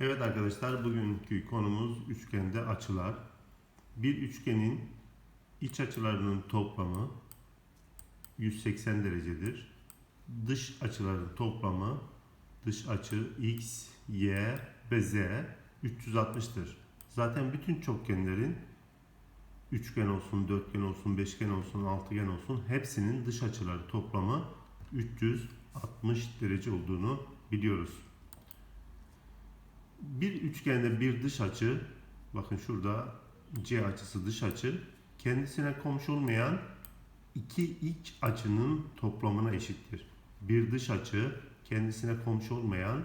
Evet arkadaşlar bugünkü konumuz üçgende açılar. Bir üçgenin iç açılarının toplamı 180 derecedir. Dış açıların toplamı dış açı x, y ve z 360'tır. Zaten bütün çokgenlerin üçgen olsun, dörtgen olsun, beşgen olsun, altıgen olsun hepsinin dış açıları toplamı 360 derece olduğunu biliyoruz. Bir üçgende bir dış açı, bakın şurada C açısı dış açı, kendisine komşu olmayan iki iç açının toplamına eşittir. Bir dış açı kendisine komşu olmayan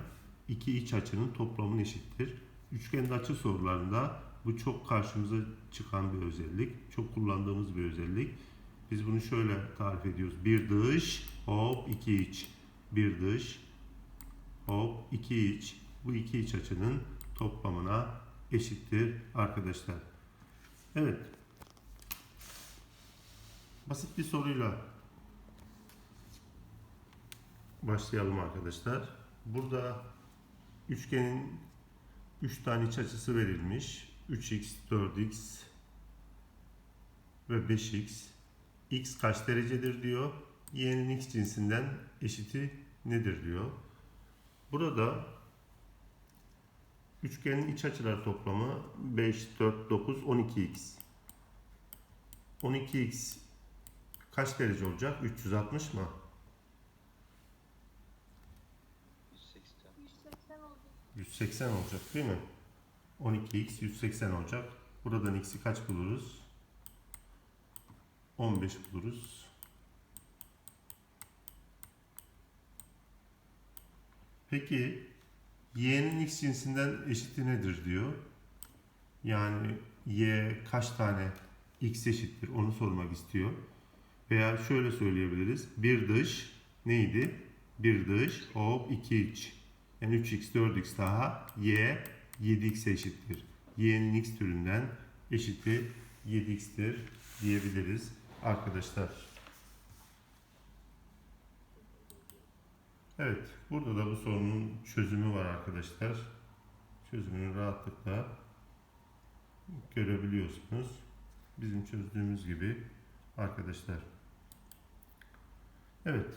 iki iç açının toplamına eşittir. Üçgende açı sorularında bu çok karşımıza çıkan bir özellik, çok kullandığımız bir özellik. Biz bunu şöyle tarif ediyoruz. Bir dış, hop iki iç. Bir dış, hop iki iç. Bu iki iç açının toplamına eşittir arkadaşlar. Evet. Basit bir soruyla başlayalım arkadaşlar. Burada üçgenin 3 tane iç açısı verilmiş. 3x, 4x ve 5x. x kaç derecedir diyor. y'nin x cinsinden eşiti nedir diyor. Burada üçgenin iç açılar toplamı 5, 4, 9, 12x. 12x kaç derece olacak? 360 mı? 180. 180 oldu. 180 olacak değil mi? 12x 180 olacak. Buradan x'i kaç buluruz? 15 buluruz. Peki y'nin x cinsinden eşiti nedir diyor. Yani y kaç tane x eşittir onu sormak istiyor. Veya şöyle söyleyebiliriz. Bir dış neydi? Bir dış hop 2 iç. Yani 3x 4x daha y 7x eşittir. y'nin x türünden eşiti 7x'tir diyebiliriz arkadaşlar. Evet, burada da bu sorunun çözümü var arkadaşlar. Çözümünü rahatlıkla görebiliyorsunuz. Bizim çözdüğümüz gibi arkadaşlar. Evet,